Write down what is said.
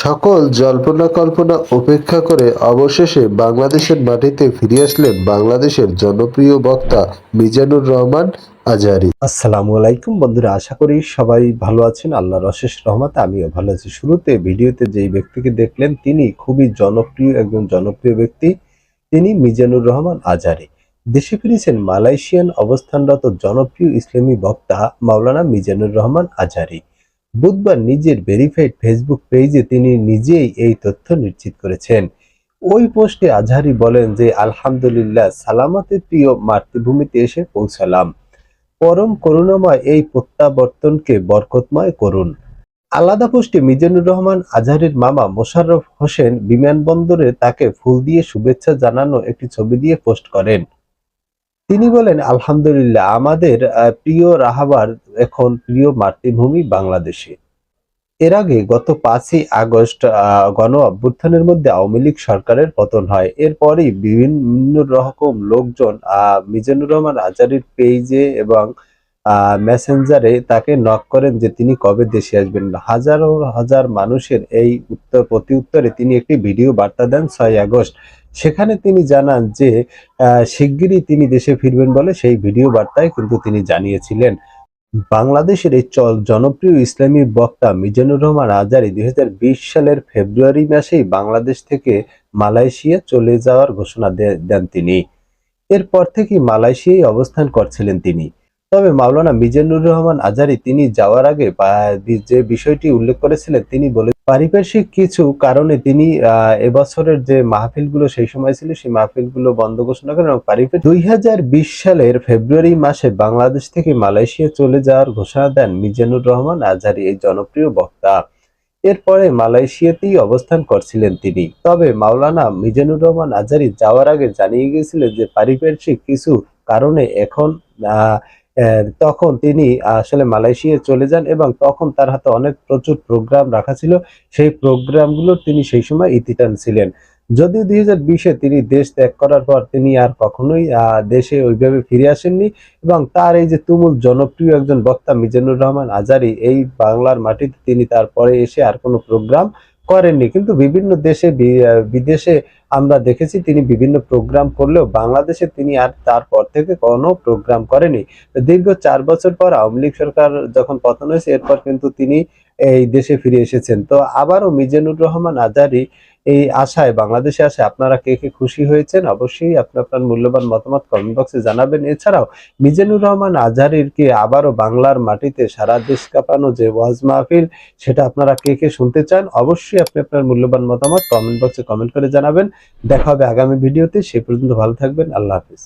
সকল জল্পনা কল্পনা উপেক্ষা করে অবশেষে বাংলাদেশের মাটিতে ফিরে আসলেন বাংলাদেশের জনপ্রিয় বক্তা মিজানুর রহমান আজারি। আসসালামু আলাইকুম বন্ধুরা, আশা করি সবাই ভালো আছেন। আল্লাহর অশেষ রহমতে আমিও ভালো আছি। শুরুতে ভিডিওতে যেই ব্যক্তিকে দেখলেন, তিনি খুবই জনপ্রিয় একজন জনপ্রিয় ব্যক্তি, তিনি মিজানুর রহমান আজারি। দেশে ফিরেছেন মালয়েশিয়ান অবস্থানরত জনপ্রিয় ইসলামী বক্তা মাওলানা মিজানুর রহমান আজারি। বুধবার নিজের ভেরিফাইড ফেসবুক পেজে তিনি নিজেই এই তথ্য নিশ্চিত করেছেন। ওই পোস্টে আজহারি বলেন যে, আলহামদুলিল্লাহ সালামতে প্রিয় মাতৃভূমিতে এসে পৌঁছালাম। পরম করুণাময় এই প্রত্যাবর্তনকে বরকতময় করুন। আলাদা পোস্টে মিজানুর রহমান, আজহারের মামা মোশাররফ হোসেন বিমানবন্দরে তাকে ফুল দিয়ে শুভেচ্ছা জানানো একটি ছবি দিয়ে পোস্ট করেন। তিনি বলেন, আলহামদুলিল্লাহ, আমাদের প্রিয় রাহাবার এখন প্রিয় মাতৃভূমি বাংলাদেশে। এর আগে গত পাঁচই আগস্ট গণ অভ্যুত্থানের মধ্যে আওয়ামী লীগ সরকারের পতন হয়। এরপরই বিভিন্ন রকম লোকজন মিজানুর রহমান আজারির পেজে এবং মেসেঞ্জারে তাকে নক করেন যে তিনি কবে দেশে আসবেন। হাজারো হাজার মানুষের এই উত্তর, প্রতি উত্তরে তিনি একটি ভিডিও বার্তা দেন ছয় আগস্ট। সেখানে তিনি জানান যে শিগগিরই তিনি দেশে ফিরবেন বলে সেই ভিডিও বার্তায় কিন্তু তিনি জানিয়েছিলেন। বাংলাদেশের এই চল, জনপ্রিয় ইসলামী বক্তা মিজানুর রহমান আজারি দুই হাজার বিশ সালের ফেব্রুয়ারি মাসেই বাংলাদেশ থেকে মালয়েশিয়া চলে যাওয়ার ঘোষণা দেন তিনি। এরপর থেকেই মালয়েশিয়ায় অবস্থান করছিলেন তিনি। তবে মাওলানা মিজানুর রহমান আজারি তিনি যাওয়ার আগে যে বিষয়টি উল্লেখ করেছিলেন তিনি বলে পারিপার্শ্বিক কিছু কারণে তিনি এবছরের যে মাহফিলগুলো সেই সময় ছিল সেই মাহফিলগুলো বন্ধ ঘোষণা করেন এবং পারিপার্শ্বিক দুই সালের ফেব্রুয়ারি মাসে বাংলাদেশ থেকে মালয়েশিয়া চলে যাওয়ার ঘোষণা দেন মিজানুর রহমান আজহারি এই জনপ্রিয় বক্তা। এরপরে মালয়েশিয়াতেই অবস্থান করছিলেন তিনি। তবে মাওলানা মিজানুর রহমান আজারি যাওয়ার আগে জানিয়ে গিয়েছিলেন যে পারিপার্শ্বিক কিছু কারণে এখন আহ, তখন তিনি আসলে মালয়েশিয়া চলে যান এবং তখন তার হাতে অনেক প্রচুর প্রোগ্রাম রাখা ছিল। সেই প্রোগ্রামগুলোর তিনি সেই সময় ইতি ছিলেন। যদিও দুই হাজার বিশে তিনি দেশ ত্যাগ করার পর তিনি আর কখনোই দেশে ওইভাবে ফিরে আসেননি এবং তার এই যে তুমুল জনপ্রিয় একজন বক্তা মিজানুর রহমান আজারি, এই বাংলার মাটিতে তিনি তারপরে এসে আর কোনো প্রোগ্রাম করেননি। কিন্তু বিভিন্ন দেশে বিদেশে আমরা দেখেছি তিনি বিভিন্ন প্রোগ্রাম করলেও বাংলাদেশে তিনি আর তারপর থেকে কোনো প্রোগ্রাম করেনি দীর্ঘ চার বছর পর আওয়ামী লীগ সরকার যখন পতন হয়েছে, এরপর কিন্তু তিনি এই দেশে ফিরে এসেছেন। তো আবারও মিজানুর রহমান আজারি এই আশায়, বাংলাদেশে আসে আপনারা কে কে খুশি হয়েছেন অবশ্যই আপনি আপনার মূল্যবান মতামত কমেন্ট বক্সে জানাবেন। এছাড়াও মিজানুর রহমান আজহারির কে আবারও বাংলার মাটিতে সারা দেশ কাঁপানো যে ওয়াজ মাহফিল, সেটা আপনারা কে কে শুনতে চান অবশ্যই আপনি আপনার মূল্যবান মতামত কমেন্ট বক্সে কমেন্ট করে জানাবেন। দেখা হবে আগামী ভিডিওতে সে পর্যন্ত ভালো থাকবেন। আল্লাহ হাফিজ।